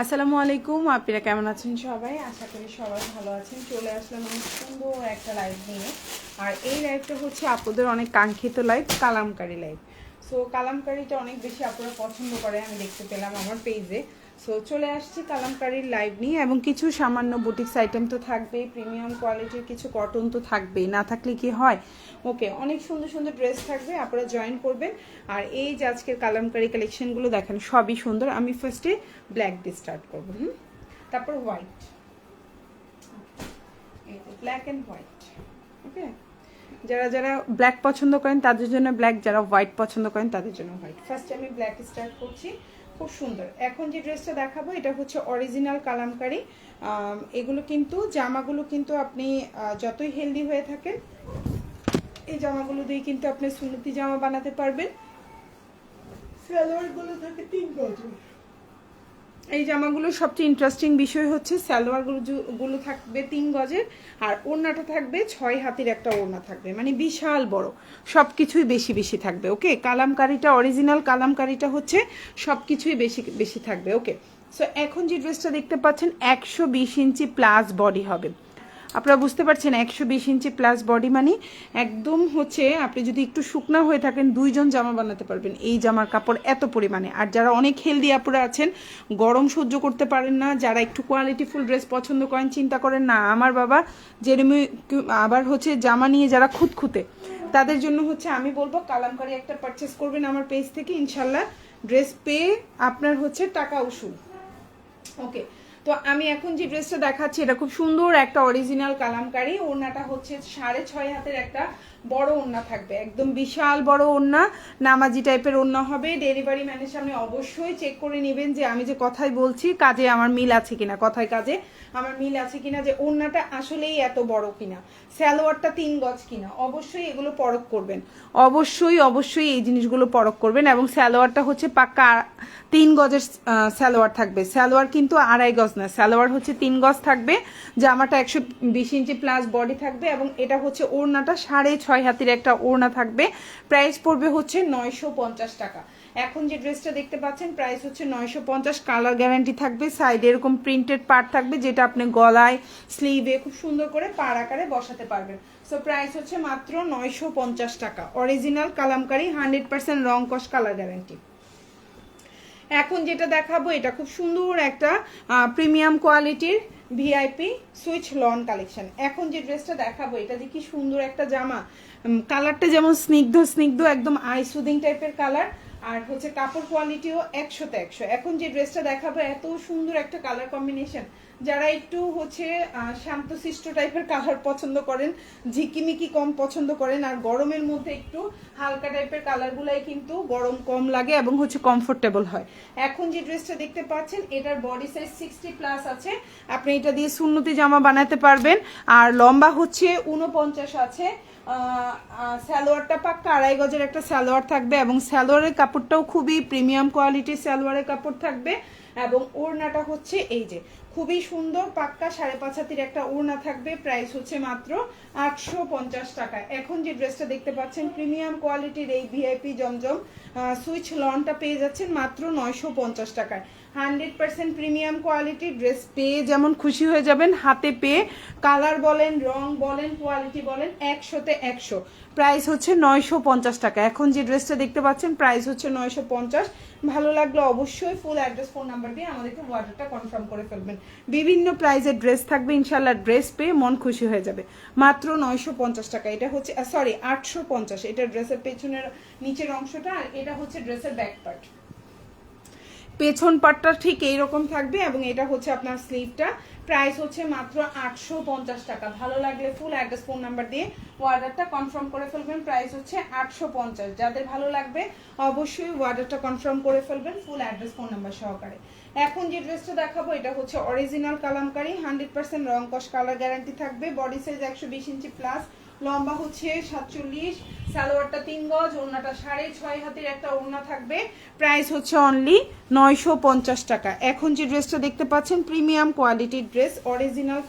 আসসালামু আলাইকুম, আপনারা কেমন আছেন সবাই? আশা করি সবাই ভালো আছেন। চলে আসলাম অনেক সুন্দর একটা লাইভ নিয়ে। আর এই লাইভটা হচ্ছে আপনাদের অনেক কাঙ্ক্ষিত লাইভ কালামকারি লাইভ সো কালামকারিটা অনেক বেশি আপনারা পছন্দ করে, আমি দেখতে পেলাম আমার পেজে সো চলে আসছি কালামকারির লাইভ নিয়ে এবং কিছু সামান্য বুটিক্স আইটেম তো থাকবেই প্রিমিয়াম কোয়ালিটির কিছু কটন তো থাকবেই। না থাকলে কি হয়? ওকে অনেক সুন্দর সুন্দর ড্রেস থাকবে, আপনারা জয়েন করবেন। আর এই যে আজকের কালামকারি কালেকশনগুলো দেখেন, সবই সুন্দর। আমি ফার্স্টে ব্ল্যাক দিয়ে স্টার্ট করব, হুম? তারপর white black and white okay যারা যারা ব্ল্যাক পছন্দ করেন, তাদের জন্য ব্ল্যাক যারা হোয়াইট পছন্দ করেন, তাদের জন্য হোয়াইট ফার্স্টে আমি ব্ল্যাক স্টার্ট করছি, খুব সুন্দর। এখন যে ড্রেসটা দেখাবো, এটা হচ্ছে অরিজিনাল কালামকারি। এগুলো কিন্তু, জামাগুলো কিন্তু আপনি যতই হেলদি হয়ে থাকেন এই জামাগুলো দিয়ে কিন্তু আপনি সুন্নতি জামা বানাতে পারবেন। সালোয়ারগুলো থাকে তিন গজের এই জামাগুলোর সবচেয়ে ইন্টারেস্টিং বিষয় হচ্ছে সালোয়ারগুলো গুলো থাকবে তিন গজের আর ওড়নাটা থাকবে ছয় হাতের একটা ওড়না থাকবে মানে বিশাল বড়। সব কিছুই বেশি বেশি থাকবে ওকে কালামকারিটা অরিজিনাল কালামকারিটা হচ্ছে সব কিছুই বেশি বেশি থাকবে ওকে সো এখন যে ড্রেসটা দেখতে পাচ্ছেন একশো বিশ ইঞ্চি প্লাস বডি হবে। আপনারা বুঝতে পারছেন, একশো বিশ ইঞ্চি প্লাস বডি মানে একদম হচ্ছে আপনি যদি একটু শুকনা হয়ে থাকেন, দুইজন জামা বানাতে পারবেন। এই জামার কাপড় এত পরিমাণে। আর যারা অনেক হেলদি আপুরা আছেন, গরম সহ্য করতে পারেন না, যারা একটু কোয়ালিটিফুল ড্রেস পছন্দ করেন, চিন্তা করেন না, আমার বাবা যেরমি আবার হচ্ছে জামা নিয়ে যারা খুঁতখুঁতে, তাদের জন্য হচ্ছে আমি বলব, কালামকারি একটা পারচেস করবেন আমার পেজ থেকে, ইনশাল্লাহ ড্রেস পেয়ে আপনার হচ্ছে টাকা উসুল। ওকে তো আমি এখন যে ড্রেসটা দেখাচ্ছি, এটা খুব সুন্দর একটা অরিজিনাল কালামকারি। ওড়নাটা হচ্ছে সাড়ে ছয় হাতের একটা বড় ওড়না থাকবে, একদম বিশাল বড় ওড়না, নামাজি টাইপের ওড়না হবে ডেলিভারি ম্যানের সামনে অবশ্যই চেক করে নেবেন যে আমি যে কথাই বলছি, কাজে আমার মিল আছে কিনা, কথায় কাজে আমার মিল আছে কিনা, যে ওড়নাটা আসলেই এত বড় কিনা স্যালোয়ারটা তিন গজ কিনা, অবশ্যই এগুলো পরখ করবেন, অবশ্যই অবশ্যই এই জিনিসগুলো পরখ করবেন এবং স্যালোয়ারটা হচ্ছে পাক্কা তিন গজের স্যালোয়ার থাকবে স্যালোয়ার কিন্তু আড়াই গজ না স্যালোয়ার হচ্ছে তিন গজ থাকবে, জামাটা একশো বিশ ইঞ্চি প্লাস বডি থাকবে এবং এটা হচ্ছে ওড়নাটা সাড়ে ছয় হাতের একটা ওড়না থাকবে। প্রাইস পড়বে হচ্ছে নয়শো পঞ্চাশ টাকা। এখন যে ড্রেসটা দেখতে পাচ্ছেন প্রাইস হচ্ছে নয়শো পঞ্চাশ। কালার গ্যারান্টি থাকবে সাইডে এরকম প্রিন্টেড পার্ট থাকবে, যেটা আপনি গলায় স্লিভে খুব সুন্দর করে পাড় আকারে বসাতে পারবেন। সো প্রাইস হচ্ছে মাত্র নয়শো পঞ্চাশ টাকা। অরিজিনাল কালামকারি হান্ড্রেড পার্সেন্ট রং কস কালার গ্যারান্টি এখন যেটা দেখাবো, এটা খুব সুন্দর একটা প্রিমিয়াম কোয়ালিটির ভিআইপি সুইচ লন কালেকশন এখন যে ড্রেসটা দেখাবো, এটা যে কি সুন্দর একটা জামা। কালারটা যেমন স্নিগ্ধ স্নিগ্ধ, একদম আই সুদিং টাইপের কালার আর হচ্ছে কাপড় কোয়ালিটিও একশোতে একশো। এখন যে ড্রেসটা দেখাবো, এত সুন্দর একটা কালার কম্বিনেশন যারা একটু হচ্ছে শান্তশিষ্ট টাইপের কালার পছন্দ করেন, ঝিকিমিকি কম পছন্দ করেন, আর গরমের মধ্যে একটু হালকা টাইপের কালারগুলাই কিন্তু গরম কম লাগে এবং হচ্ছে কমফোর্টেবল হয়। এখন যে ড্রেসটা দেখতে পাচ্ছেন, এটার বডি সাইজ সিক্সটি প্লাস আছে। আপনি এটা দিয়ে সুন্নতি জামা বানাতে পারবেন। আর লম্বা হচ্ছে উনপঞ্চাশ আছে। সালোয়ারটা পাক্কা আড়াই গজের একটা সালোয়ার থাকবে এবং সালোয়ারের কাপড়টাও খুবই প্রিমিয়াম কোয়ালিটির সালোয়ারের কাপড় থাকবে। এবং ওড়নাটা হচ্ছে এই যে। খুবই সুন্দর, পাক্কা সাড়ে পাঁচ হাতির একটা ওড়না থাকবে। প্রাইস হচ্ছে মাত্র আটশো পঞ্চাশ টাকা। এখন যে ড্রেসটা দেখতে পাচ্ছেন, প্রিমিয়াম কোয়ালিটির এই ভিআইপি জমজম সুইচ লনটা পেয়ে যাচ্ছেন মাত্র নয়শো পঞ্চাশ টাকায়। Hundred percent premium quality, dress পেয়ে যেমন খুশি হয়ে যাবেন, হাতে পেয়ে কালার বলেন, রং বলেন, কোয়ালিটি বলেন, একশোতে একশো। প্রাইস হচ্ছে নয়শো পঞ্চাশ টাকা। এখন যে ড্রেসটা দেখতে পাচ্ছেন, প্রাইস হচ্ছে নয়শো পঞ্চাশ। ভালো লাগলে অবশ্যই ফুল অ্যাড্রেস ফোন নাম্বার দিয়ে আমাদেরকে অর্ডারটা কনফার্ম করে ফেলবেন। বিভিন্ন প্রাইসের ড্রেস থাকবে ইনশাল্লাহ ড্রেস পেয়ে মন খুশি হয়ে যাবে। মাত্র নয়শো পঞ্চাশ টাকা। এটা হচ্ছে সরি আটশো পঞ্চাশ। এটা ড্রেসের পেছনের নিচের অংশটা, আর এটা হচ্ছে ড্রেসের ব্যাক পার্ট পেছন পাটটা ঠিক এইরকম থাকবে এবং এটা হচ্ছে আপনার স্লিভটা প্রাইস হচ্ছে মাত্র আটশো পঞ্চাশ টাকা। ভালো লাগলে ফুল অ্যাড্রেস ফোন নাম্বার দিয়ে অর্ডারটা কনফার্ম করে ফেলবেন। প্রাইস হচ্ছে আটশো পঞ্চাশ। যাদের ভালো লাগবে, অবশ্যই অর্ডারটা কনফার্ম করে ফেলবেন ফুল অ্যাড্রেস ফোন নাম্বার সহকারে। এখন যে ড্রেসটা দেখাবো, এটা হচ্ছে অরিজিনাল কালামকারি। হান্ড্রেড পার্সেন্ট রং কস কালার গ্যারান্টি থাকবে। বডি সাইজ একশো বিশ ইঞ্চি প্লাস লম্বা হচ্ছে সাতচল্লিশ, সালোয়ারটা তিন গজ, ওড়নাটা সাড়ে ছয় হাতের একটা ওড়না থাকবে। প্রাইস হচ্ছে অনলি নয়শো পঞ্চাশ টাকা। এখন যে ড্রেসটা দেখতে পাচ্ছেন প্রিমিয়াম কোয়ালিটির ড্রেস অরিজিনাল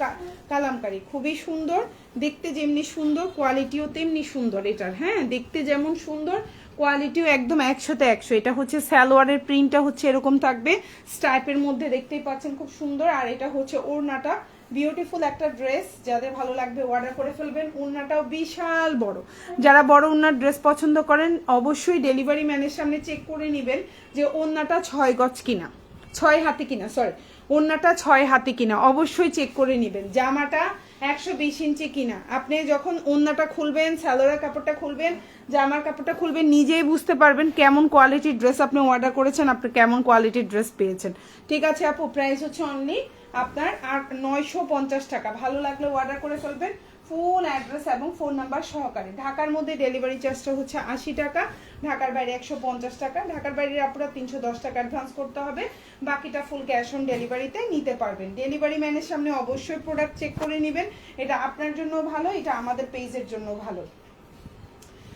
কালামকারি। খুবই সুন্দর, দেখতে যেমনি সুন্দর কোয়ালিটিও তেমনি সুন্দর এটার। হ্যাঁ দেখতে যেমন সুন্দর কোয়ালিটিও একদম একশোতে একশো। এটা হচ্ছে স্যালোয়ারের প্রিন্টটা হচ্ছে এরকম থাকবে। স্টাইপের মধ্যে দেখতেই পাচ্ছেন খুব সুন্দর। আর এটা হচ্ছে ওড়নাটা বিউটিফুল একটা ড্রেস যাদের ভালো লাগবে অর্ডার করে ফেলবেন। ওড়নাটাও বিশাল বড়। যারা বড় ওড়নার ড্রেস পছন্দ করেন, অবশ্যই ডেলিভারি ম্যানের সামনে চেক করে নেবেন যে ওড়নাটা ছয় গজ কিনা। ছয় হাতে কিনা সরি ওড়নাটা ছয় হাতে কিনা, অবশ্যই চেক করে নেবেন। জামাটা একশো বিশ ইঞ্চি কিনা। আপনি যখন ওড়নাটা খুলবেন স্যালোয়ার কাপড়টা খুলবেন, জামার কাপড়টা খুলবেন, নিজেই বুঝতে পারবেন কেমন কোয়ালিটির ড্রেস আপনি অর্ডার করেছেন, আপনি কেমন কোয়ালিটির ড্রেস পেয়েছেন। ঠিক আছে আপু প্রাইস হচ্ছে অনলি আপনার আর নয়শো পঞ্চাশ টাকা। ভালো লাগলে অর্ডার করে ফেলবেন। ফুল অ্যাড্রেস এবং ফোন নাম্বার সহকারে। ঢাকার মধ্যে ডেলিভারি চার্জটা হচ্ছে আশি টাকা, ঢাকার বাইরে একশো পঞ্চাশ টাকা, ঢাকার বাইরে আপনারা তিনশো দশ টাকা অ্যাডভান্স করতে হবে। বাকিটা ফুল ক্যাশ অন ডেলিভারিতে নিতে পারবেন। ডেলিভারি ম্যানের সামনে অবশ্যই প্রোডাক্ট চেক করে নেবেন। এটা আপনার জন্য ভালো, এটা আমাদের পেজের জন্য ভালো।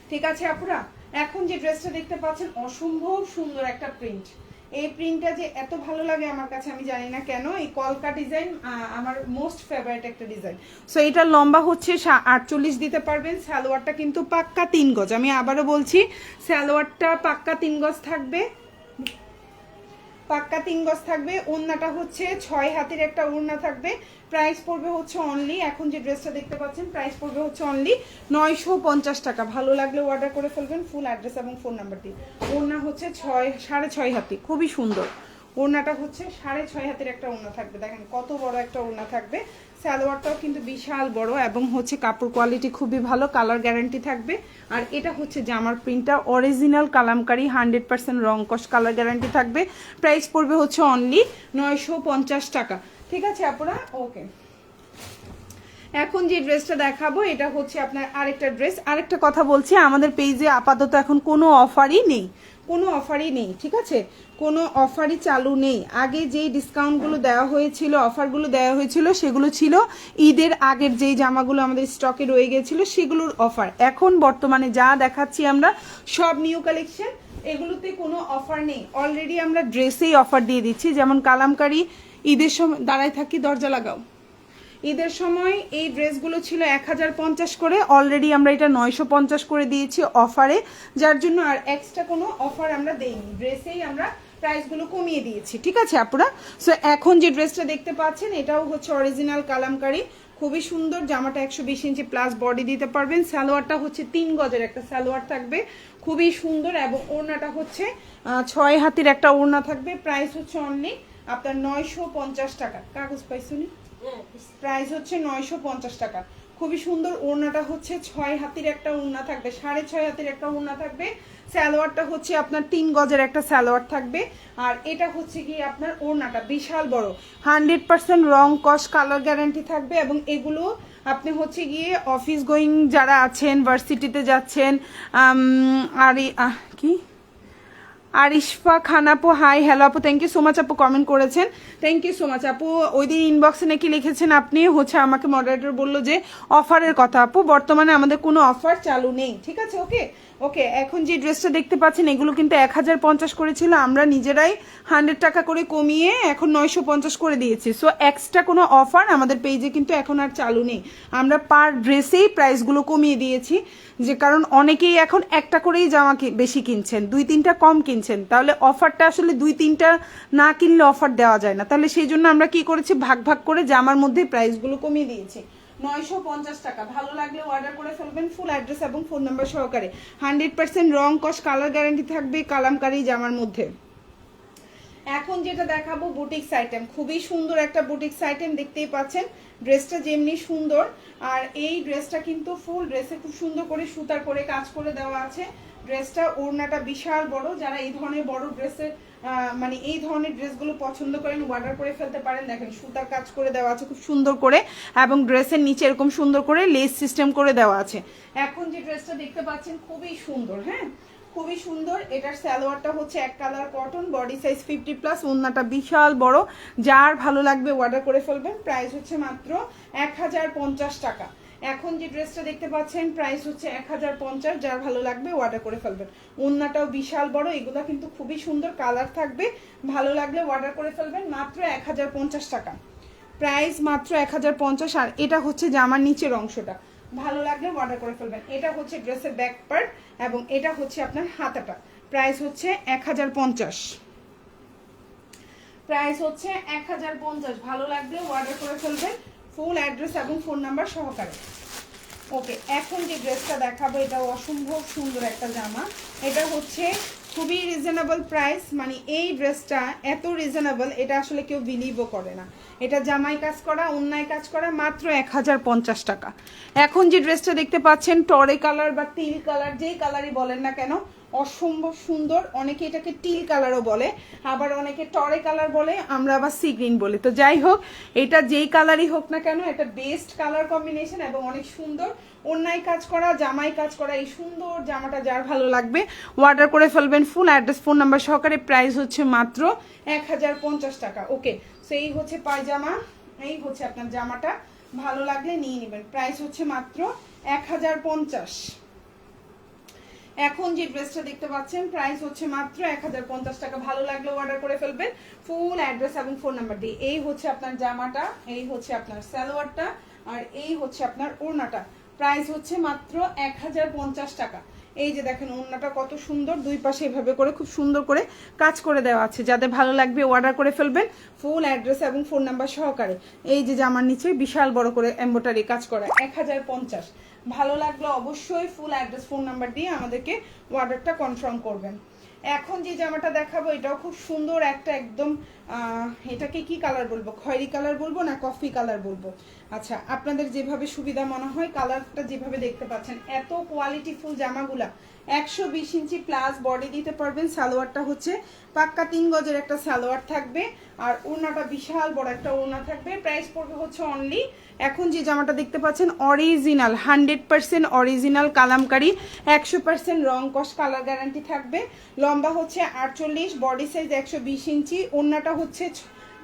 ঠিক আছে আপুরা? এখন যে ড্রেসটা দেখতে পাচ্ছেন, অসম্ভব সুন্দর একটা প্রিন্ট এই প্রিন্টটা যে এত ভালো লাগে আমার কাছে, আমি জানি না কেন, এই কলকা ডিজাইন আমার মোস্ট ফেভারিট একটা ডিজাইন সো এটার লম্বা হচ্ছে আটচল্লিশ দিতে পারবেন, সালোয়ারটা কিন্তু পাক্কা তিন গজ। আমি আবারও বলছি, সালোয়ারটা পাক্কা তিন গজ থাকবে। পাক্কা তিন গজ থাকবে, ওড়নাটা হচ্ছে ছয় হাতের একটা ওড়না থাকবে। প্রাইস পড়বে হচ্ছে অনলি এখন যে ড্রেসটা দেখতে পাচ্ছেন প্রাইস পড়বে হচ্ছে অনলি নয়শো পঞ্চাশ টাকা। ভালো লাগলে অর্ডার করে ফেলবেন ফুল অ্যাড্রেস এবং ফোন নাম্বার দিয়ে। ওড়না হচ্ছে ছয়, সাড়ে ছয় হাতি, খুবই সুন্দর। ওড়নাটা হচ্ছে সাড়ে ছয় হাতের একটা ওড়না থাকবে। দেখেন কত বড় একটা ওড়না থাকবে। সালোয়ারটাও কিন্তু বিশাল বড় এবং হচ্ছে কাপড় কোয়ালিটি খুবই ভালো কালার গ্যারান্টি থাকবে। আর এটা হচ্ছে জামার প্রিন্টটা অরিজিনাল কালামকারি হান্ড্রেড পার্সেন্ট রং কস কালার গ্যারান্টি থাকবে। প্রাইস পড়বে হচ্ছে অনলি নয়শো পঞ্চাশ টাকা। ঠিক আছে আপনারা ওকে এখন যে ড্রেসটা দেখাবো, এটা হচ্ছে আপনার আরেকটা ড্রেস। আরেকটা কথা বলছি, আমাদের পেজে আপাতত এখন কোনো অফারই নেই। কোনো অফারই নেই, ঠিক আছে? কোনো অফারই চালু নেই। আগে যেই ডিসকাউন্টগুলো দেওয়া হয়েছিল, অফারগুলো দেওয়া হয়েছিল, সেগুলো ছিল ঈদের আগের যেই জামাগুলো আমাদের স্টকে রয়ে গেছিল, সেগুলোর অফার। এখন বর্তমানে যা দেখাচ্ছি আমরা, সব নিউ কালেকশন, এগুলোতে কোনো অফার নেই। অলরেডি আমরা ড্রেসেই অফার দিয়ে দিচ্ছি। যেমন কালামকারি, ঈদের সময় দাঁড়ায় থাকি, দরজা লাগাও। ঈদের সময় এই ড্রেসগুলো ছিল এক হাজার পঞ্চাশ করে। অলরেডি আমরা এটা নয়শো পঞ্চাশ করে দিয়েছি অফারে। যার জন্য আর এক্সট্রা কোনো অফার আমরা দেইনি। ড্রেসেই আমরা প্রাইসগুলো কমিয়ে দিয়েছি। ঠিক আছে আপনারা সো এখন যে ড্রেসটা দেখতে পাচ্ছেন, এটাও হচ্ছে অরিজিনাল কালামকারি। খুবই সুন্দর, জামাটা একশো বিশ ইঞ্চি প্লাস বডি দিতে পারবেন। সালোয়ারটা হচ্ছে তিন গজের একটা সালোয়ার থাকবে। খুবই সুন্দর এবং ওড়নাটা হচ্ছে ছয় হাতির একটা ওড়না থাকবে। প্রাইস হচ্ছে অনলি আপনার নয়শো পঞ্চাশ টাকা। কাগজ পাইছুনি প্রাইস হচ্ছে নয়শো পঞ্চাশ টাকা। খুবই সুন্দর ওড়নাটা হচ্ছে ছয় হাতির একটা ওড়না থাকবে, সাড়ে ছয় হাতির একটা ওড়না থাকবে। স্যালোয়ারটা হচ্ছে আপনার তিন গজের একটা স্যালোয়ার থাকবে। আর এটা হচ্ছে কি আপনার ওড়নাটা, বিশাল বড়। হান্ড্রেড পার্সেন্ট রং কস, কালার গ্যারান্টি থাকবে এবং এগুলো আপনি হচ্ছে গিয়ে অফিস গোয়িং যারা আছেন, ভার্সিটিতে যাচ্ছেন আর কি? আর ইশফা খান আপু হাই হ্যালো আপু থ্যাংক ইউ সো মাচ আপু কমেন্ট করেছেন। থ্যাংক ইউ সো মাচ আপু। ওই দিন ইনবক্সে নাকি লিখেছেন আপনি, হচ্ছে আমাকে মডারেটর বলল যে অফারের কথা আপু, বর্তমানে আমাদের কোনো অফার চালু নেই। ঠিক আছে ওকে ওকে এখন যে ড্রেসটা দেখতে পাচ্ছেন, এগুলো কিন্তু এক হাজার পঞ্চাশ করেছিল। আমরা নিজেরাই হান্ড্রেড টাকা করে কমিয়ে এখন নয়শো পঞ্চাশ করে দিয়েছি। সো এক্সট্রা কোনো অফার আমাদের পেজে কিন্তু এখন আর চালু নেই। আমরা পার ড্রেসেই প্রাইসগুলো কমিয়ে দিয়েছি। যে কারণ অনেকেই এখন একটা করেই জামা বেশি কিনছেন, দুই তিনটা কম কিনছেন। তাহলে অফারটা আসলে দুই তিনটা না কিনলে অফার দেওয়া যায় না। তাহলে সেই জন্য আমরা কি করেছি? ভাগ ভাগ করে জামার মধ্যে প্রাইসগুলো কমিয়ে দিয়েছি। নয়শো পঞ্চাশ টাকা। ভালো লাগলে অর্ডার করে ফেলবেন ফুল অ্যাড্রেস এবং ফোন নাম্বার সহকারে। হান্ড্রেড পার্সেন্ট রং, কস কালার গ্যারান্টি থাকবে কালামকারি জামার মধ্যে। এখন যেটা দেখাবো বুটিক্স আইটেম খুবই সুন্দর একটা বুটিক্স আইটেম দেখতেই পাচ্ছেন। ড্রেসটা যেমনি সুন্দর। আর এই ড্রেসটা কিন্তু ফুল ড্রেসে খুব সুন্দর করে সুতার করে কাজ করে দেওয়া আছে। ড্রেসটা ওড়নাটা বিশাল বড়। যারা এই ধরনের বড় ড্রেসের মানে এই ধরনের ড্রেসগুলো পছন্দ করেন অর্ডার করে ফেলতে পারেন। দেখেন, সুতার কাজ করে দেওয়া আছে, খুব সুন্দর করে, এবং ড্রেসের নিচে এরকম সুন্দর করে লেস সিস্টেম করে দেওয়া আছে। এখন যে ড্রেসটা দেখতে পাচ্ছেন, খুবই সুন্দর হ্যাঁ? খুবই সুন্দর। এটার স্যালোয়ারটা হচ্ছে এক colour cotton body size fifty plus ওন্নাটা বিশাল বড়। যার ভালো লাগবে অর্ডার করে ফেলবেন। প্রাইস হচ্ছে মাত্র এক হাজার পঞ্চাশ টাকা। এখন যে ড্রেসটা দেখতে পাচ্ছেন প্রাইস হচ্ছে এক হাজার পঞ্চাশ, যার ভালো লাগবে অর্ডার করে ফেলবেন। ওন্নাটাও বিশাল বড়, এগুলা কিন্তু খুবই সুন্দর কালার থাকবে। ভালো লাগলে অর্ডার করে ফেলবেন, মাত্র এক হাজার পঞ্চাশ টাকা। প্রাইস মাত্র এক হাজার পঞ্চাশ, আর এটা হচ্ছে জামার নিচের অংশটা। ভালো লাগলে অর্ডার করে ফেলবেন। এটা হচ্ছে ড্রেসের ব্যাক পার্ট এবং এটা হচ্ছে আপনার হাতাটা। প্রাইস হচ্ছে এক হাজার পঞ্চাশ। প্রাইস হচ্ছে এক হাজার পঞ্চাশ। ভালো লাগলে অর্ডার করে ফেলবেন। ফুল অ্যাড্রেস এবং ফোন নাম্বার সহকারে। ওকে এখন যে ড্রেসটা দেখাবো, এটা অসম্ভব সুন্দর একটা জামা। এটা হচ্ছে খুবই রিজনেবল প্রাইস মানে এই ড্রেসটা এত রিজনেবল এটা আসলে কেউ বিলিভও করে না। এটা জামাই কাজ করা, অন্যায় কাজ করা, মাত্র এক হাজার পঞ্চাশ টাকা। এখন যে ড্রেসটা দেখতে পাচ্ছেন টরে কালার বা তিল কালার যেই কালারই বলেন না কেন অসম্ভব সুন্দর। অনেকে এটাকে টিল কালারও বলে, আবার অনেকে টরে কালার বলে, আমরা আবার সি গ্রিন বলি। তো যাই হোক, এটা যেই কালারই হোক না কেন, এটা বেস্ট কালার কম্বিনেশন এবং অনেক সুন্দর। অন্যায় কাজ করা জামাই কাজ করা, এই সুন্দর জামাটা যার ভালো লাগবে অর্ডার করে ফেলবেন ফুল অ্যাড্রেস ফোন নাম্বার সহকারে প্রাইস হচ্ছে মাত্র এক হাজার পঞ্চাশ টাকা। ওকে সো এই হচ্ছে পায়জামা, এই হচ্ছে আপনার জামাটা। ভালো লাগলে নিয়ে নেবেন প্রাইস হচ্ছে মাত্র এক হাজার পঞ্চাশ। এখন যে ড্রেসটা দেখতে পাচ্ছেন প্রাইস হচ্ছে মাত্র এক হাজার পঞ্চাশ টাকা। ভালো লাগলে অর্ডার করে ফেলবেন। ফুল অ্যাড্রেস এবং ফোন নাম্বার দিয়ে। এই হচ্ছে আপনার জামাটা, এই হচ্ছে আপনার সালোয়ারটা, আর এই হচ্ছে আপনার ওড়নাটা। প্রাইস হচ্ছে মাত্র এক হাজার পঞ্চাশ টাকা। এই যে দেখেন, ওড়নাটা কত সুন্দর। দুই পাশে এভাবে করে খুব সুন্দর করে কাজ করে দেওয়া আছে। যাদের ভালো লাগবে অর্ডার করে ফেলবেন। ফুল অ্যাড্রেস এবং ফোন নাম্বার সহকারে। এই যে জামার নিচে বিশাল বড় করে এম্বোটারি কাজ করা। এক হাজার পঞ্চাশ। ভালো লাগলে অবশ্যই ফুল অ্যাড্রেস ফোন নাম্বার দিয়ে আমাদেরকে অর্ডারটা কনফার্ম করবেন। এখন যে জামাটা দেখাবো, এটাও খুব সুন্দর একটা একদম এটাকে কি কালার বলব? খয়েরি কালার বলব না কফি কালার বলব? আচ্ছা আপনাদের যেভাবে সুবিধা মনে হয়, কালারটা যেভাবে দেখতে পাচ্ছেন, এত কোয়ালিটিফুল জামাগুলা। একশো বিশ ইঞ্চি প্লাস বডি দিতে পারবেন, সালোয়ারটা হচ্ছে পাক্কা তিন গজের একটা সালোয়ার থাকবে, আর ওড়নাটা বিশাল বড় একটা ওড়না থাকবে প্রাইস পড়বে হচ্ছে অনলি এখন যে জামাটা দেখতে পাচ্ছেন original hundred percent original Kalamkari, একশো পার্সেন্ট রং কস কালার গ্যারান্টি থাকবে, লম্বা হচ্ছে আটচল্লিশ বডি সাইজ একশো বিশ ইঞ্চি, ওড়নাটা হচ্ছে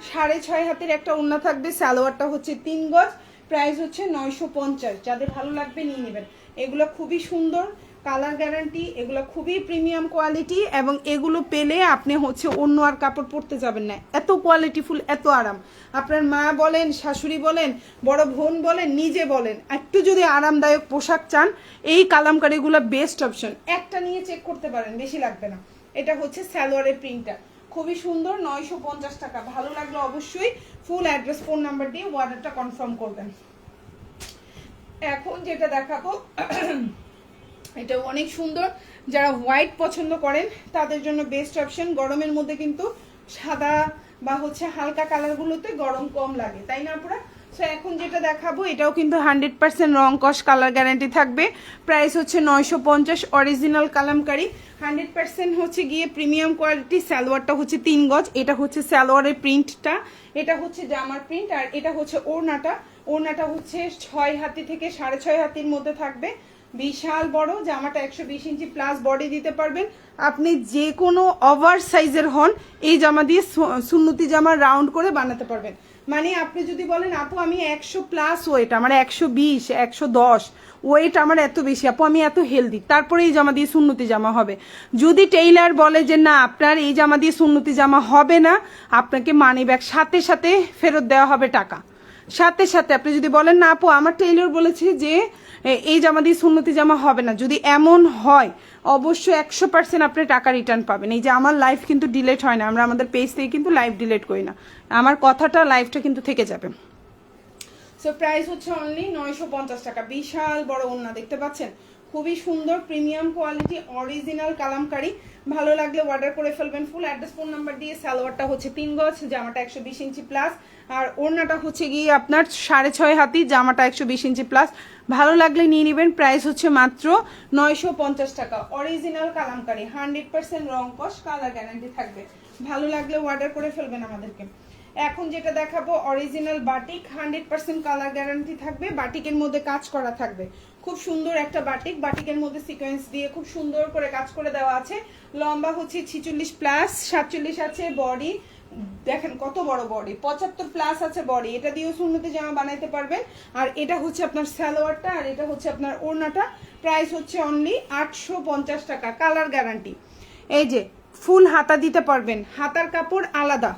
সাড়ে ছয় হাতের একটা ওড়না থাকবে, সালোয়ারটা হচ্ছে তিন গজ প্রাইস হচ্ছে নয়শো পঞ্চাশ। যাদের ভালো লাগবে নিয়ে নেবেন। এগুলো খুবই সুন্দর কালার গ্যারান্টি এগুলো খুবই প্রিমিয়াম কোয়ালিটি এবং এগুলো পেলে আপনি হচ্ছে অন্য আর কাপড় পরতে যাবেন না। এত কোয়ালিটিফুল এত আরাম। আপনার মা বলেন, শাশুড়ি বলেন, বড় বোন বলেন, নিজে বলেন, একটু যদি আরামদায়ক পোশাক চান, এই কালামকারিগুলো বেস্ট অপশন একটা নিয়ে চেক করতে পারেন, বেশি লাগবে না। এটা হচ্ছে স্যালোয়ারের প্রিন্টটা খুবই সুন্দর, নয়শো পঞ্চাশ টাকা। ভালো লাগলে অবশ্যই ফুল অ্যাড্রেস ফোন নাম্বার দিয়ে অর্ডারটা কনফার্ম করবেন। এখন যেটা দেখাবো, এটা অনেক সুন্দর। যারা হোয়াইট পছন্দ করেন, তাদের জন্য বেস্ট অপশন গরমের মধ্যে কিন্তু সাদা বা হচ্ছে হালকা কালারগুলোতে গরম কম লাগে। তাই না আপনারা সো এখন যেটা দেখাবো, এটাও কিন্তু হান্ড্রেড পার্সেন্ট রং কস কালার গ্যারান্টি থাকবে। প্রাইস হচ্ছে নয়শো পঞ্চাশ, অরিজিনাল কালামকারি। হান্ড্রেড পার্সেন্ট হচ্ছে গিয়ে প্রিমিয়াম কোয়ালিটি, সালোয়ারটা হচ্ছে তিন গজ। এটা হচ্ছে সালোয়ারের প্রিন্টটা, এটা হচ্ছে জামার প্রিন্ট, আর এটা হচ্ছে ওড়নাটা। ওড়নাটা হচ্ছে ছয় হাতি থেকে সাড়ে ছয় হাতির মধ্যে থাকবে। বিশাল বড়, জামাটা একশো বিশ ইঞ্চি প্লাস বডি দিতে পারবেন। আপনি যে কোনো ওভার সাইজের হন, এই জামা দিয়ে সুন্নতি জামা রাউন্ড করে বানাতে পারবেন। মানে আপনি যদি বলেন, আপু, আমি একশো প্লাস ওয়েট আমার একশো বিশ, একশো দশ ওয়েট আমার এত বেশি, আপু, আমি এত হেলদি তারপরে এই জামা দিয়ে সুন্নতি জামা হবে। যদি টেইলার বলে যে, না, আপনার এই জামা দিয়ে সুন্নতি জামা হবে না, আপনাকে মানি ব্যাগ সাথে সাথে ফেরত দেওয়া হবে টাকা। সাথে সাথে আপনি যদি বলেন, না, আপু, আমার টেইলার বলেছে যে এই জামা দিয়ে সুন্নতি জামা হবে না। যদি এমন হয়, অবশ্যই একশো পার্সেন্ট আপনি টাকা রিটার্ন পাবেন। এই যে আমার লাইফ কিন্তু ডিলেট হয় না, আমরা আমাদের পেজ থেকে কিন্তু লাইভ ডিলেট করি না। আমার কথাটা লাইফটা কিন্তু থেকে যাবে। সো প্রাইস হচ্ছে অনলি নয়শো পঞ্চাশ টাকা। বিশাল বড় ওন্না দেখতে পাচ্ছেন? খুবই সুন্দর প্রিমিয়াম কোয়ালিটি অরিজিনাল কালামকারি। ভালো লাগলে অর্ডার করে ফেলবেন। ফুল অ্যাড্রেস ফোন নাম্বার দিয়ে সালোয়ারটা হচ্ছে তিন গজ, জামাটা একশো বিশ ইঞ্চি প্লাস আর ওড়নাটা হচ্ছে গিয়ে আপনার সাড়ে ছয় হাতি, জামাটা একশো বিশ ইঞ্চি প্লাস ভালো লাগলে নিয়ে নেবেন। প্রাইস হচ্ছে মাত্র নয়শো পঞ্চাশ টাকা। অরিজিনাল কালামকারি হান্ড্রেড পার্সেন্ট রং কস কালার গ্যারান্টি থাকবে। ভালো লাগলে অর্ডার করে ফেলবেন আমাদেরকে। এখন যেটা দেখাবো original batik hundred percent colour guarantee থাকবে বাটিকের মধ্যে কাজ করা থাকবে। খুব সুন্দর একটা বাটিক বাটিকের মধ্যে সিকোয়েন্স দিয়ে খুব সুন্দর করে কাজ করে দেওয়া আছে। লম্বা হচ্ছে ছিচল্লিশ প্লাস সাতচল্লিশ আছে বডি দেখেন কত বড় বডি পঁচাত্তর প্লাস আছে বডি এটা দিয়েও সুন্নতি জামা বানাইতে পারবেন। আর এটা হচ্ছে আপনার স্যালোয়ারটা আর এটা হচ্ছে আপনার ওড়নাটা। প্রাইস হচ্ছে অনলি আটশো পঞ্চাশ টাকা কালার গ্যারান্টি এই যে ফুল হাতা দিতে পারবেন। হাতার কাপড় আলাদা।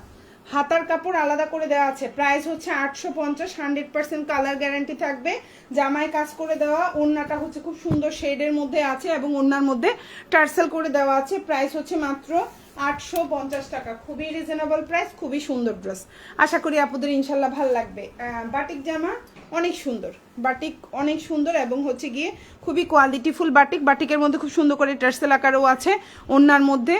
হাতার কাপড় আলাদা করে দেওয়া আছে। প্রাইস হচ্ছে আটশো পঞ্চাশ হান্ড্রেড পার্সেন্ট কালার গ্যারান্টি থাকবে। জামায় কাজ করে দেওয়া, ওড়নাটা হচ্ছে খুব সুন্দর শেডের মধ্যে আছে এবং ওড়নার মধ্যে টার্সেল করে দেওয়া আছে। প্রাইস হচ্ছে মাত্র আটশো পঞ্চাশ টাকা। খুবই রিজনেবল প্রাইস খুবই সুন্দর ড্রেস আশা করি আপনাদের ইনশাল্লাহ ভালো লাগবে। বাটিক জামা অনেক সুন্দর। বাটিক অনেক সুন্দর এবং হচ্ছে গিয়ে খুবই কোয়ালিটিফুল বাটিক। বাটিকের মধ্যে খুব সুন্দর করে টার্সেল আকারও আছে। ওনার মধ্যে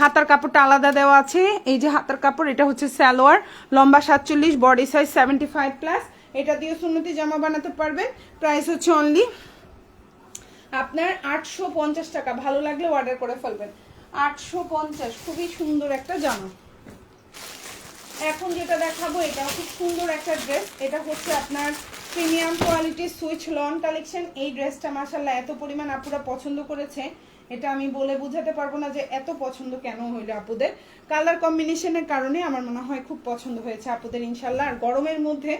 হাতার কাপড়টা আলাদা দেওয়া আছে। এই যে হাতার কাপড়, এটা হচ্ছে স্যালোয়ার লম্বা সাতচল্লিশ body size seventy five plus এটা দিয়ে সুন্নতি জামা বানাতে পারবেন। প্রাইস হচ্ছে অনলি আপনার আটশো পঞ্চাশ টাকা। ভালো লাগলে অর্ডার করে ফেলবেন। আটশো পঞ্চাশ, খুবই সুন্দর একটা জামা। এখন যেটা দেখাবো, এটা খুব সুন্দর একটা ড্রেস এটা হচ্ছে আপনার প্রিমিয়াম কোয়ালিটির সুইচ লন কালেকশন এই ড্রেসটা মাসাল্লাহ এত পরিমাণ আপুরা পছন্দ করেছে। এটা আমি বলে বোঝাতে পারব না যে এত পছন্দ কেন হইল আপুদের। কালার কম্বিনেশনের কারণে আমার মনে হয় খুব পছন্দ হয়েছে আপুদের ইনশাল্লাহ আর গরমের মধ্যে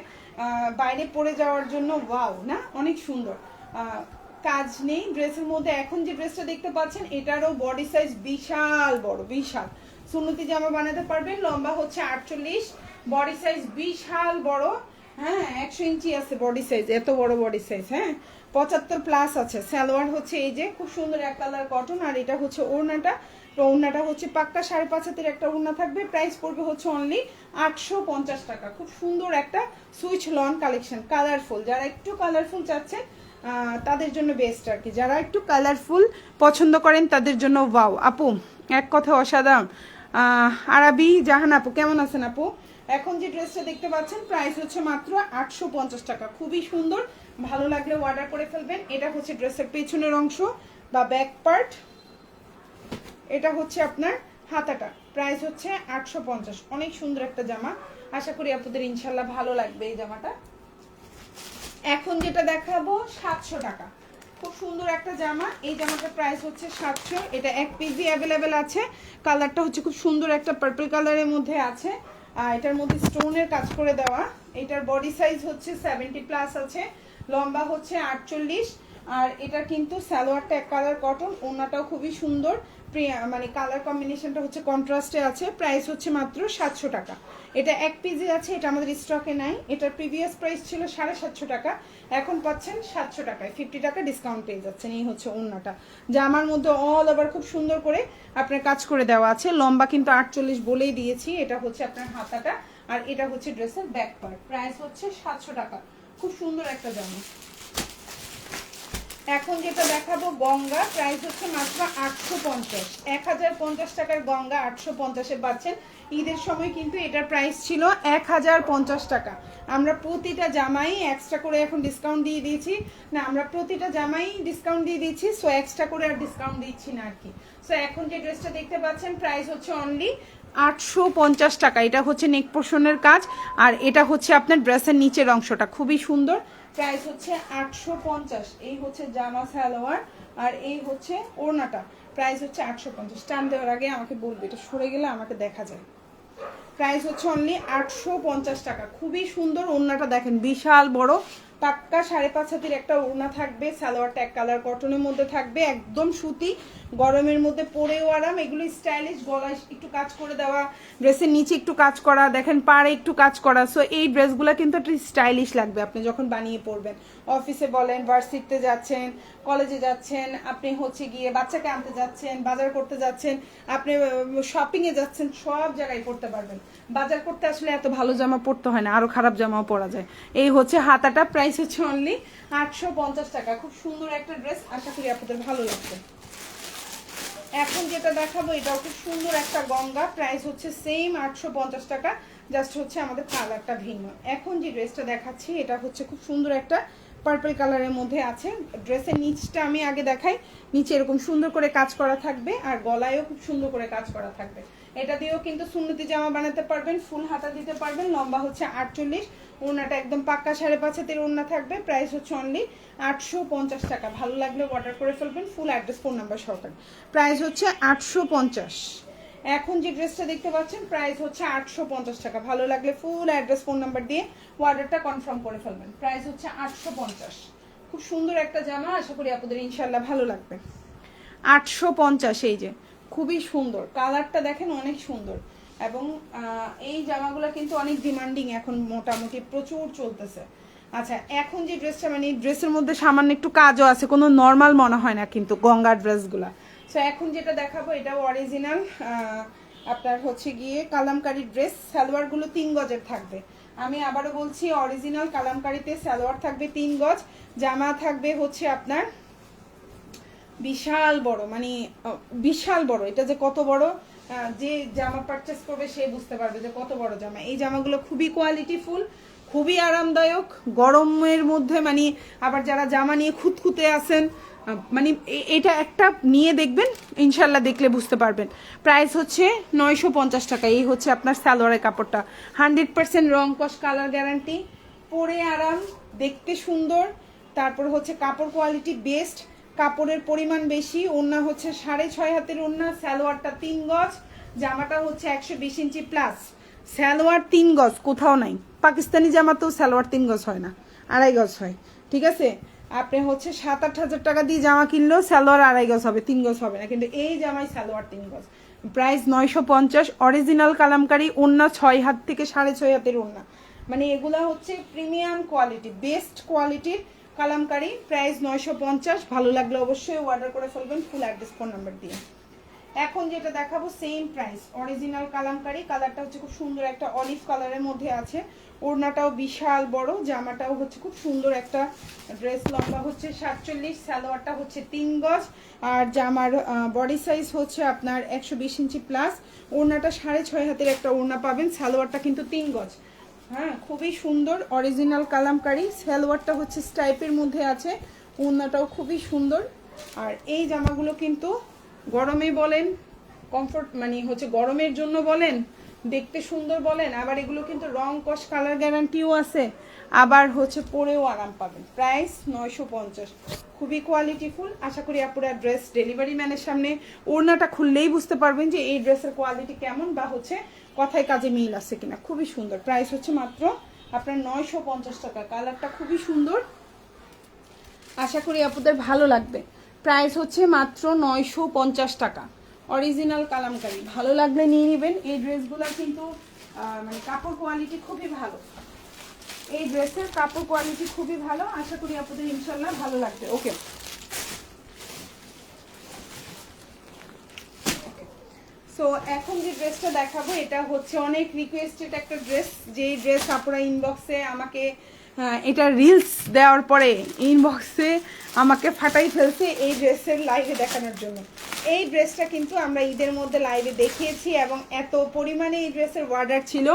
বাইরে পরে যাওয়ার জন্য ওয়াও না? অনেক সুন্দর। কাজ নেই। ড্রেসের মধ্যে এখন যে ড্রেসটা দেখতে পাচ্ছেন, এটারও বডি সাইজ বিশাল বড়, বিশাল। সুন্নতি জামা বানাতে পারবেন। লম্বা হচ্ছে আটচল্লিশ বডি সাইজ বিশাল বড়। হ্যাঁ একশো ইঞ্চি আছে বডি সাইজ এত বড় বডি সাইজ হ্যাঁ? পঁচাত্তর প্লাস আছে। সালোয়ার হচ্ছে এই যে, খুব সুন্দর এক কালার কটন আর এটা হচ্ছে ওড়নাটা। ওড়নাটা হচ্ছে পাক্কা সাড়ে পাঁচ হাতের একটা ওড়না থাকবে। প্রাইস পড়বে হচ্ছে অনলি আটশো পঞ্চাশ টাকা। খুব সুন্দর একটা সুইচ লন কালেকশন কালারফুল যারা একটু কালারফুল চাচ্ছেন তাদের জন্য বেস্ট আর কি। যারা একটু কালারফুল পছন্দ করেন, তাদের জন্য ওয়াও আপু, এক কথা অসাধারণ। আরাবি, জাহান আপু, কেমন আছেন আপু? এখন যে ড্রেসটা দেখতে পাচ্ছেন প্রাইস হচ্ছে মাত্র আটশো পঞ্চাশ টাকা। খুবই সুন্দর, ভালো লাগলে অর্ডার করে ফেলবেন। এটা হচ্ছে ড্রেসের পেছনের অংশ বা ব্যাক পার্ট এটা হচ্ছে আপনার হাতাটা। প্রাইস হচ্ছে আটশো পঞ্চাশ। অনেক সুন্দর একটা জামা। আশা করি আপনাদের ইনশাল্লাহ ভালো লাগবে এই জামাটা। এখন যেটা দেখাবো, সাতশো টাকা। খুব সুন্দর একটা জামা। এই জামাটার প্রাইস হচ্ছে সাতশো। এটা এক পিসই অ্যাভেলেবেল আছে। কালারটা হচ্ছে খুব সুন্দর একটা পার্পল কালারের মধ্যে আছে। আর এটার মধ্যে স্টোনের কাজ করে দেওয়া। এটার বডি সাইজ হচ্ছে সেভেন্টি প্লাস আছে। লম্বা হচ্ছে আটচল্লিশ। আর এটা কিন্তু সালোয়ারটা এক কালার কটন ওনাটাও খুবই সুন্দর। মানে কালার কম্বিনেশনটা হচ্ছে কন্ট্রাস্টে আছে প্রাইস হচ্ছে মাত্র সাতশো টাকা। এটা এক পিজি আছে, এটা আমাদের স্টকে নাই। এটার প্রিভিয়াস প্রাইস ছিল সাড়ে সাতশো টাকা, এখন পাচ্ছেন সাতশো টাকায়। ফিফটি টাকা ডিসকাউন্ট পেয়ে যাচ্ছেন, এই হচ্ছে ওড়নাটা। জামার মধ্যে অল ওভার খুব সুন্দর করে আপনার কাজ করে দেওয়া আছে। লম্বা কিন্তু আটচল্লিশ বলেই দিয়েছি, এটা হচ্ছে আপনার হাতাটা। আর এটা হচ্ছে ড্রেসের ব্যাক পার্ট প্রাইস হচ্ছে সাতশো টাকা। খুব সুন্দর একটা জামা। এখন যেটা দেখাবো, গঙ্গা প্রাইস হচ্ছে মাত্র আটশো পঞ্চাশ। এক হাজার পঞ্চাশ টাকার গঙ্গা আটশো পঞ্চাশে পাচ্ছেন। ঈদের সময় কিন্তু এটার প্রাইস ছিল এক হাজার পঞ্চাশ টাকা। আমরা প্রতিটা জামাই এক্সট্রা করে এখন ডিসকাউন্ট দিয়ে দিয়েছি। না, আমরা প্রতিটা জামাই ডিসকাউন্ট দিয়ে দিচ্ছি সো এক্সট্রা করে আর ডিসকাউন্ট দিচ্ছি না আর কি। সো এখন যে ড্রেসটা দেখতে পাচ্ছেন প্রাইস হচ্ছে অনলি আটশো পঞ্চাশ টাকা। এটা হচ্ছে নেক পোর্শনের কাজ, আর এটা হচ্ছে আপনার ড্রেসের নিচের অংশটা। খুবই সুন্দর। প্রাইস হচ্ছে আটশো পঞ্চাশ। এই হচ্ছে জামা, সালোয়ার, আর এই হচ্ছে ওড়নাটা। প্রাইস হচ্ছে আটশো পঞ্চাশ। টান দেওয়ার আগে আমাকে বলবে, এটা সরে গেলে আমাকে দেখা যায়। প্রাইস হচ্ছে অনলি আটশো পঞ্চাশ টাকা। খুবই সুন্দর ওড়নাটা দেখেন, বিশাল বড়। পাক্কা সাড়ে পাঁচ হাতির একটা ওড়না থাকবে, সালোয়ারটা এক কালার কটনের মধ্যে থাকবে, একদম সুতি। গরমের মধ্যে পরেও আরাম এগুলো স্টাইলিশ গলায় একটু কাজ করে দেওয়া ড্রেসের নিচে একটু কাজ করা, দেখেন পাড়ে একটু কাজ করা সো এই ড্রেসগুলো কিন্তু একটু স্টাইলিশ লাগবে আপনি যখন বানিয়ে পরবেন। অফিসে বলেন ভার্সিটিতে যাচ্ছেন কলেজে যাচ্ছেন, আপনি হচ্ছে গিয়ে বাচ্চাকে আনতে যাচ্ছেন, বাজার করতে যাচ্ছেন, আপনি শপিংয়ে যাচ্ছেন, সব জায়গায় পড়তে পারবেন। বাজার করতে আসলে এত ভালো জামা পরতে হয় না আরও খারাপ জামাও পরা যায়। এই হচ্ছে হাতাটা প্রাইস হচ্ছে অনলি আটশো পঞ্চাশ টাকা। খুব সুন্দর একটা ড্রেস আশা করি আপনাদের ভালো লাগবে। এখন যেটা দেখাবো এটাও খুব সুন্দর একটা গঙ্গা। প্রাইস হচ্ছে সেম আটশো পঞ্চাশ টাকা জাস্ট হচ্ছে আমাদের কালারটা ভিন্ন। এখন যে ড্রেসটা দেখাচ্ছি, এটা হচ্ছে খুব সুন্দর একটা পার্পল কালারের মধ্যে আছে। ড্রেসের নিচটা আমি আগে দেখাই। নিচে এরকম সুন্দর করে কাজ করা থাকবে, আর গলায়ও খুব সুন্দর করে কাজ করা থাকবে। এটা দিয়েও কিন্তু সুন্নতি জামা বানাতে পারবেন, ফুল হাতা দিতে পারবেন, লম্বা হচ্ছে আটচল্লিশ। ওড়নাটা একদম পাক্কা সাড়ে পাঁচ হাতের ওড়না থাকবে প্রাইস হচ্ছে অনলি আটশো পঞ্চাশ টাকা। ভালো লাগলে অর্ডার করে ফেলবেন ফুল অ্যাড্রেস ফোন নাম্বার সহকারে প্রাইস হচ্ছে আটশো পঞ্চাশ। এখন যে ড্রেসটা দেখতে পাচ্ছেন প্রাইস হচ্ছে আটশো পঞ্চাশ টাকা। ভালো লাগলে ফুল অ্যাড্রেস ফোন নাম্বার দিয়ে অর্ডারটা কনফার্ম করে ফেলবেন। প্রাইস হচ্ছে আটশো পঞ্চাশ। খুব সুন্দর একটা জামা, আশা করি আপনাদের ইনশাল্লাহ ভালো লাগবে। আটশো পঞ্চাশ, এই যে। খুবই সুন্দর। কালারটা দেখেন অনেক সুন্দর। এবং এই জামাগুলো কিন্তু অনেক ডিমান্ডিং এখন মোটামুটি প্রচুর চলতেছে। আচ্ছা এখন যে ড্রেসটা মানে এই ড্রেসের মধ্যে সামান্য একটু কাজও আছে, কোনো নর্মাল মনে হয় না কিন্তু গঙ্গার ড্রেসগুলা সো এখন যেটা দেখাবো, এটাও অরিজিনাল আপনার হচ্ছে গিয়ে কালামকারি ড্রেস সালোয়ারগুলো তিন গজের থাকবে। আমি আবারও বলছি অরিজিনাল কালামকারিতে সালোয়ার থাকবে তিন গজ, জামা থাকবে হচ্ছে আপনার বিশাল বড় মানে বিশাল বড়। এটা যে কত বড় যে জামা পারচেস করবে সে বুঝতে পারবে যে কত বড় জামা। এই জামাগুলো খুবই কোয়ালিটিফুল খুবই আরামদায়ক গরমের মধ্যে মানে আবার যারা জামা নিয়ে খুঁতখুঁতে আহ, মানে এটা একটা নিয়ে দেখবেন ইনশাল্লাহ দেখলে বুঝতে পারবেন। প্রাইস হচ্ছে নয়শো পঞ্চাশ টাকা এই হচ্ছে আপনার সালোয়ারের কাপড়টা। হান্ড্রেড পার্সেন্ট রং কস কালার গ্যারান্টি পরে আরাম দেখতে সুন্দর তারপর হচ্ছে কাপড় কোয়ালিটি বেস্ট কাপড়ের পরিমাণ বেশি, ওড়না হচ্ছে সাড়ে ছয় হাতের ওড়না, সালোয়ারটা তিন গজ, জামাটা হচ্ছে একশো বিশ ইঞ্চি প্লাস সালোয়ার তিন গজ, কোথাও নাই। পাকিস্তানি জামাতেও সালোয়ার তিন গজ হয় না, আড়াই গজ হয়, ঠিক আছে? আপনি হচ্ছে সাত আট হাজার টাকা দিয়ে জামা কিনলেও সালোয়ার আড়াই গজ হবে, তিন গজ হবে না, কিন্তু এই জামাই সালোয়ার তিন গজ। প্রাইস নয়শো পঞ্চাশ অরিজিনাল কালামকারি, ওড়না ছয় হাত থেকে সাড়ে ছয় হাতের ওড়না। মানে এগুলা হচ্ছে প্রিমিয়াম কোয়ালিটি বেস্ট কোয়ালিটির কালামকারি, প্রাইস নয়শো পঞ্চাশ, ভালো লাগলে অবশ্যই অর্ডার করে ফেলবেন ফুল অ্যাড্রেস ফোন নাম্বার দিয়ে। এখন যেটা দেখাবো সেম প্রাইস অরিজিনাল কালামকারি কালারটা হচ্ছে খুব সুন্দর একটা অলিভ কালারের মধ্যে আছে। ওড়নাটাও বিশাল বড়, জামাটাও হচ্ছে খুব সুন্দর একটা ড্রেস লম্বা হচ্ছে সাতচল্লিশ, সালোয়ারটা হচ্ছে তিন গজ, আর জামার বডি সাইজ হচ্ছে আপনার একশো বিশ ইঞ্চি প্লাস ওড়নাটা সাড়ে ছয় হাতের একটা ওড়না পাবেন, সালোয়ারটা কিন্তু তিন গজ। হ্যাঁ খুবই সুন্দর অরিজিনাল কালামকারি। সালোয়ারটা হচ্ছে স্টাইপের মধ্যে আছে, ওড়নাটাও খুবই সুন্দর। আর এই জামাগুলো কিন্তু গরমে বলেন কমফোর্ট মানে হচ্ছে গরমের জন্য বলেন, দেখতে সুন্দর বলেন, আবার এগুলো কিন্তু রং কস কালার গ্যারান্টিও আছে, আবার হচ্ছে পরেও আরাম পাবেন। প্রাইস নয়শো পঞ্চাশ। খুবই কোয়ালিটিফুল আশা করি আপুরা ড্রেস ডেলিভারি ম্যানের সামনে ওড়নাটা খুললেই বুঝতে পারবেন যে এই ড্রেসের কোয়ালিটি কেমন বা হচ্ছে কথায় কাজে মিল আছে কিনা, খুবই সুন্দর। প্রাইস হচ্ছে মাত্র আপনার নয়শো পঞ্চাশ টাকা। কালারটা খুবই সুন্দর। আশা করি আপুদের ভালো লাগবে। প্রাইস হচ্ছে মাত্র নয়শো পঞ্চাশ টাকা। অরিজিনাল কালামকারি। ভালো লাগলে নিয়ে নেবেন। এই ড্রেসগুলো কিন্তু মানে কাপড় কোয়ালিটি খুবই ভালো। এই ড্রেসের কাপড় কোয়ালিটি খুবই ভালো। আশা করি আপনাদের ইনশাল্লাহ ভালো লাগবে। ওকে সো এখন যে ড্রেসটা দেখাবো, এটা হচ্ছে অনেক রিকোয়েস্টেড একটা ড্রেস যে ড্রেস আপনারা ইনবক্সে আমাকে এটা রিলস দেওয়ার পরে ইনবক্সে আমাকে ফাটাই ফেলছে এই ড্রেসের লাইভে দেখানোর জন্য। এই ড্রেসটা কিন্তু আমরা ঈদের মধ্যে লাইভে দেখিয়েছি এবং এত পরিমাণে এই ড্রেসের অর্ডার ছিল।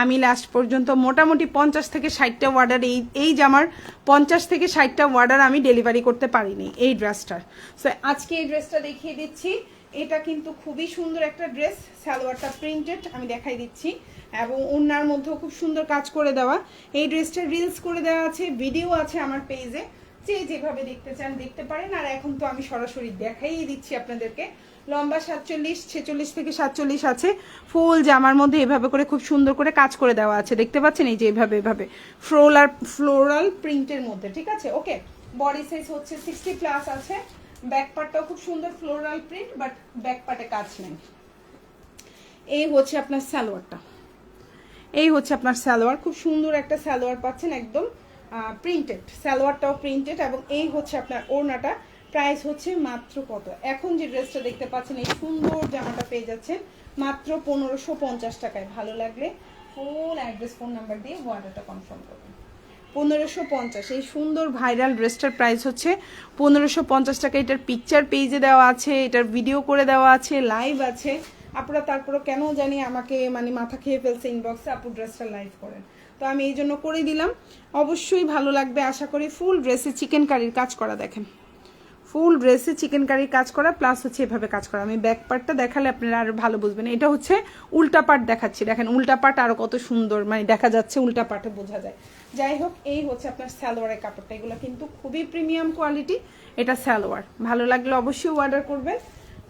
আমি লাস্ট পর্যন্ত মোটামুটি পঞ্চাশ থেকে ষাটটা অর্ডার এই এই জামার পঞ্চাশ থেকে ষাটটা অর্ডার আমি ডেলিভারি করতে পারিনি এই ড্রেসটার সো আজকে এই ড্রেসটা দেখিয়ে দিচ্ছি। এটা কিন্তু খুবই সুন্দর একটা ড্রেস, সালোয়ারটা প্রিন্টেড আমি দেখাই দিচ্ছি। এবং ওনার মধ্যেও খুব সুন্দর কাজ করে দেওয়া। এই ড্রেসটা রিলস করে দেওয়া আছে ভিডিও আছে আমার পেজে যে যেভাবে দেখতে চান দেখতে পারেন। আর এখন তো আমি সরাসরি দেখাই দিচ্ছি আপনাদেরকে। লম্বা সাতচল্লিশ, ছেচল্লিশ থেকে সাতচল্লিশ আছে। ফুল জামার মধ্যে এভাবে করে খুব সুন্দর করে কাজ করে দেওয়া আছে। দেখতে পাচ্ছেন এই যে এভাবে এভাবে। ফ্লোরাল ফ্লোরাল প্রিন্টের মধ্যে, ঠিক আছে? ওকে বডি সাইজ হচ্ছে সিক্সটি প্লাস আছে। ব্যাক পার্টটাও খুব সুন্দর ফ্লোরাল প্রিন্ট বাট ব্যাক পার্টে কাজ নেই। এই হচ্ছে আপনার সালোয়ারটা। এই হচ্ছে আপনার সালোয়ার। খুব সুন্দর একটা সালোয়ার পাচ্ছেন একদম প্রিন্টেড সালোয়ারটাও প্রিন্টেড এবং এই হচ্ছে আপনার ওড়নাটা। প্রাইস হচ্ছে মাত্র কত? এখন যে ড্রেসটা দেখতে পাচ্ছেন, এই সুন্দর জামাটা পেয়ে যাচ্ছেন মাত্র পনেরোশো পঞ্চাশ টাকায়। ভালো লাগলে ফোন অ্যাড্রেস ফোন নাম্বার দিয়ে অর্ডারটা কনফার্ম করবেন। পনেরোশো পঞ্চাশ। এই সুন্দর ভাইরাল ড্রেসটার প্রাইস হচ্ছে পনেরোশো পঞ্চাশ টাকা। এটার পিকচার পেজে দেওয়া আছে, এটার ভিডিও করে দেওয়া আছে লাইভ আছে। আপনারা তারপরে কেন জানি আমাকে মানে মাথা খেয়ে ফেলছে ইনবক্সে আপু ড্রেসটা লাইভ করেন। তো আমি এই জন্য করে দিলাম। অবশ্যই ভালো লাগবে, আশা করি ফুল ড্রেসে চিকেন কারির কাজ করা দেখেন। ফুল ড্রেসে চিকেন কারির কাজ করা প্লাস হচ্ছে এভাবে কাজ করা। আমি ব্যাক পার্টটা দেখালে আপনারা আরও ভালো বুঝবেন। এটা হচ্ছে উল্টা পার্ট দেখাচ্ছি। দেখেন উল্টা পার্ট আরও কত সুন্দর মানে দেখা যাচ্ছে উল্টা পার্টে বোঝা যায়। যাই হোক, এই হচ্ছে আপনার সালোয়ারের কাপড়টা। এগুলো কিন্তু খুবই প্রিমিয়াম কোয়ালিটি এটা সালোয়ার। ভালো লাগলে অবশ্যই অর্ডার করবেন।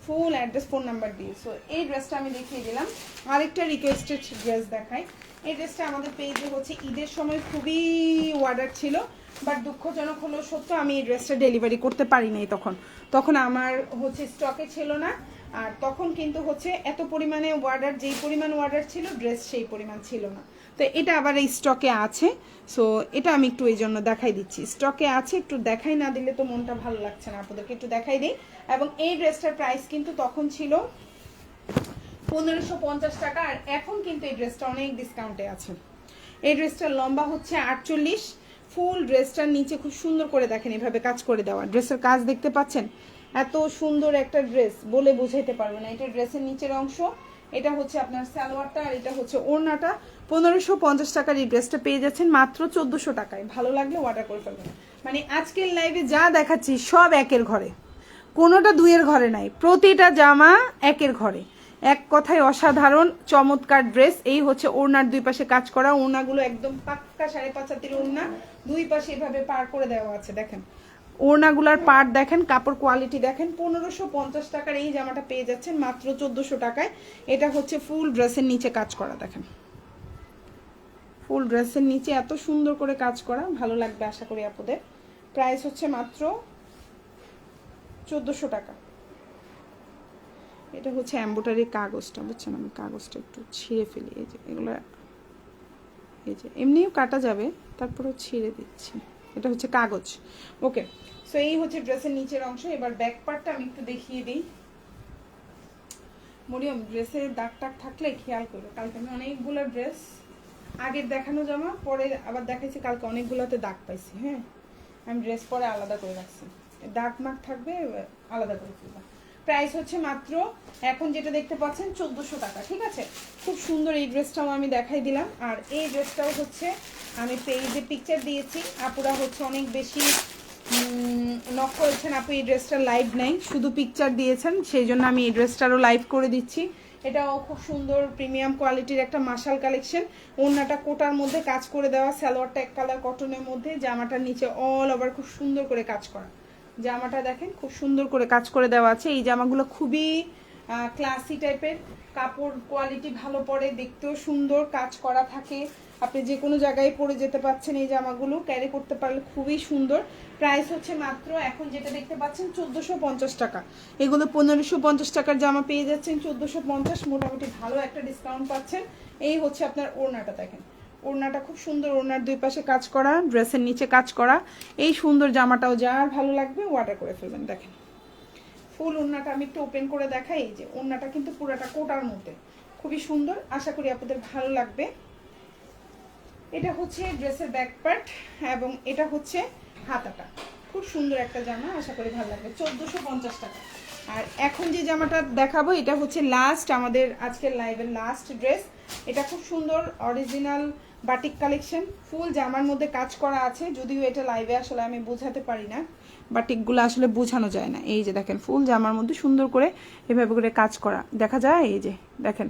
ফুল অ্যাড্রেস ফোন নাম্বার দিয়ে। সো এই ড্রেসটা আমি দেখিয়ে দিলাম। আরেকটা রিকোয়েস্টেড ড্রেস দেখাই। এই ড্রেসটা আমাদের পেজে হচ্ছে ঈদের সময় খুবই অর্ডার ছিল। বাট দুঃখজনক হলো সত্য আমি এই ড্রেসটা ডেলিভারি করতে পারি নাই তখন। তখন আমার হচ্ছে স্টকে ছিল না। আর তখন কিন্তু হচ্ছে এত পরিমাণে অর্ডার যেই পরিমাণ অর্ডার ছিল ড্রেস সেই পরিমাণ ছিল না। তো এটা আবার এই স্টকে আছে। সো এটা আমি একটু এই জন্য দেখাই দিচ্ছি। স্টকে আছে, একটু দেখাই না দিলে তো মনটা ভালো লাগছে না আপনাদেরকে। একটু দেখাই দিই। এবং এই ড্রেসটার প্রাইস কিন্তু তখন ছিল পনেরোশো পঞ্চাশ টাকা, আর এখন কিন্তু এই ড্রেসটা অনেক ডিসকাউন্টে আছে। এই ড্রেসটার লম্বা হচ্ছে আটচল্লিশ। ফুল ড্রেসটার নিচে খুব সুন্দর করে দেখেন, এভাবে কাজ করে দেওয়া। ড্রেসের কাজ দেখতে পাচ্ছেন? এত সুন্দর একটা ড্রেস, বলে বোঝাইতে পারবে না। এটা ড্রেসের নিচের অংশ। এটা হচ্ছে আপনার সালোয়ারটা আর এটা হচ্ছে ওড়নাটা। পনেরোশো পঞ্চাশ টাকার এই ড্রেসটা পেয়ে যাচ্ছেন মাত্র চোদ্দোশো টাকায়। ভালো লাগলে অর্ডার করে ফেলবেন। মানে আজকের লাইভে যা দেখাচ্ছি সব একের ঘরে। কোনোটা দুইয়ের ঘরে নাই। প্রতিটা জামা একের ঘরে। এক কথায় অসাধারণ, চমৎকার ড্রেস এই হচ্ছে ওড়নার দুই পাশে কাজ করা। ওড়নাগুলো একদম পাক্কা সাড়ে পাঁচ হাতির ওড়না। দুই পাশে এভাবে পার করে দেওয়া আছে, দেখেন। ওড়নাগুলার পার দেখেন, কাপড় কোয়ালিটি দেখেন, পনেরোশো পঞ্চাশ টাকার এই জামাটা পেয়ে যাচ্ছেন, মাত্র চোদ্দোশো টাকায়। এটা হচ্ছে ফুল ড্রেসের নিচে কাজ করা, দেখেন। ফুল ড্রেসের নিচে এত সুন্দর করে কাজ করা, ভালো লাগবে আশা করি আপনাদের প্রাইস হচ্ছে মাত্র চোদ্দোশো টাকা। এটা হচ্ছে অ্যাম্বোটারি কাগজটা, বুঝছেন আমি? কাগজটা একটু ছিঁড়ে ফেলি, এই যে, এগুলো, এই যে, এমনিও কাটা যাবে, তারপরেও ছিঁড়ে দিচ্ছি। এটা হচ্ছে কাগজ। ওকে সো এই হচ্ছে ড্রেসের নিচের অংশ। এবার ব্যাক পার্টটা আমি একটু দেখিয়ে দিই। মরিয়াম ড্রেসের দাগ টাগ থাকলে খেয়াল করবে কালকে আমি অনেকগুলো ড্রেস আগের দেখানো জামা, পরে আবার দেখাইছি, কালকে অনেকগুলোতে দাগ পাইছি হ্যাঁ? আমি ড্রেস পরে আলাদা করে রাখছি। দাগ মাগ থাকবে, আলাদা করে ফেলবা প্রাইস হচ্ছে মাত্র, এখন যেটা দেখতে পাচ্ছেন, চোদ্দোশো টাকা, ঠিক আছে? খুব সুন্দর এই ড্রেসটাও আমি দেখাই দিলাম। আর এই ড্রেসটাও হচ্ছে, আমি পেজে পিকচার দিয়েছি, আপুরা হচ্ছে অনেক বেশি নক করেছেন আপু এই ড্রেসটা লাইভ নেই, শুধু পিকচার দিয়েছেন, সেই জন্য আমি এই ড্রেসটারও লাইভ করে দিচ্ছি। এটাও খুব সুন্দর প্রিমিয়াম কোয়ালিটির একটা মাশাল কালেকশন ওড়নাটা কোটার মধ্যে কাজ করে দেওয়া, সালোয়ারটা এক কালার কটনের মধ্যে, জামাটার নিচে অল ওভার খুব সুন্দর করে কাজ করা। জামাটা দেখেন, খুব সুন্দর করে কাজ করে দেওয়া আছে। এই জামাগুলো খুবই ক্লাসি টাইপের কাপড় কোয়ালিটি ভালো পড়ে দেখতেও সুন্দর, কাজ করা থাকে। আপনি যে কোনো জায়গায় পরে যেতে পাচ্ছেন এই জামাগুলো ক্যারি করতে পারলে খুবই সুন্দর। প্রাইস হচ্ছে মাত্র, এখন যেটা দেখতে পাচ্ছেন, চোদ্দোশো পঞ্চাশ টাকা। এগুলো পনেরোশো পঞ্চাশ টাকার জামা পেয়ে যাচ্ছেন, চোদ্দোশো পঞ্চাশ। মোটামুটি ভালো একটা ডিসকাউন্ট পাচ্ছেন। এই হচ্ছে আপনার ওড়নাটা দেখেন। ওড়নাটা খুব সুন্দর, ওড়নার দুই পাশে কাজ করা, ড্রেসের নিচে কাজ করা। এই সুন্দর জামাটাও যার ভালো লাগবে অর্ডার করে ফেলবেন, দেখেন। ফুল ওড়নাটা আমি একটু ওপেন করে দেখাই, এই যে ওড়নাটা কিন্তু পুরাটা কোটার মধ্যে। খুবই সুন্দর, আশা করি আপনাদের ভালো লাগবে। এটা হচ্ছে ড্রেসের ব্যাক পার্ট এবং এটা হচ্ছে হাতাটা। খুব সুন্দর একটা জামা, আশা করি ভালো লাগবে, চোদ্দোশো পঞ্চাশ টাকা। আর এখন যে জামাটা দেখাবো, এটা হচ্ছে লাস্ট আমাদের আজকের লাইভের লাস্ট ড্রেস এটা খুব সুন্দর অরিজিনাল বাটিক কালেকশন, ফুল জামার মধ্যে কাজ করা আছে, যদিও এটা লাইভে আসলে আমি বোঝাতে পারি না। বাটিকগুলো আসলে বোঝানো যায় না। এই যে দেখেন, ফুল জামার মধ্যে সুন্দর করে এভাবে করে কাজ করা। দেখা যায় এই যে, দেখেন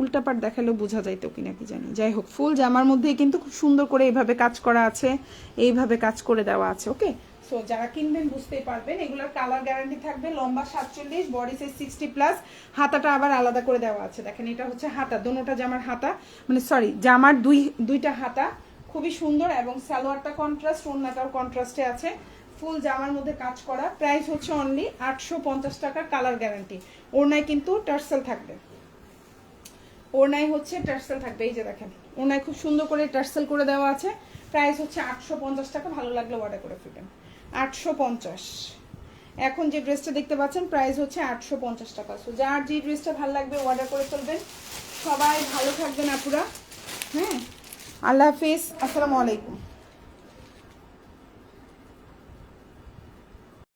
উল্টা পাট দেখালেও বোঝা যাইতো কিনা কি জানি। যাই হোক, ফুল জামার মধ্যে কিন্তু খুব সুন্দর করে এইভাবে কাজ করা আছে, এইভাবে কাজ করে দেওয়া আছে ওকে সো যারা কিনবেন বুঝতেই পারবেন, এগুলোর কালার গ্যারান্টি থাকবে লম্বা সাতচল্লিশ বডি সাইজ সিক্সটি প্লাস হাতাটা আবার আলাদা করে দেওয়া আছে। দেখেন, এটা হচ্ছে হাতা, দোনোটা জামার হাতা। মানে সরি জামার দুই, দুইটা হাতা। খুবই সুন্দর এবং সালোয়ারটা কন্ট্রাস্ট ওড়নাটাও কন্ট্রাস্টে আছে। ফুল জামার মধ্যে কাজ করা। প্রাইস হচ্ছে অনলি আটশো পঞ্চাশ টাকার কালার গ্যারান্টি ওড়নায় কিন্তু টার্সেল থাকবে। ওড়নায় হচ্ছে টার্সেল থাকবে। এই যে দেখেন, ওড়নায় খুব সুন্দর করে টার্সেল করে দেওয়া আছে। প্রাইস হচ্ছে আটশো পঞ্চাশ টাকা। ভালো লাগলে অর্ডার করে ফেলবেন। আটশো পঞ্চাশ। এখন যে ড্রেসটা দেখতে পাচ্ছেন প্রাইস হচ্ছে আটশো পঞ্চাশ টাকা। সো যার যে ড্রেসটা ভালো লাগবে অর্ডার করে চলবেন। সবাই ভালো থাকবেন আপুরা। হ্যাঁ? আল্লাহ হাফিজ। আসসালামু আলাইকুম।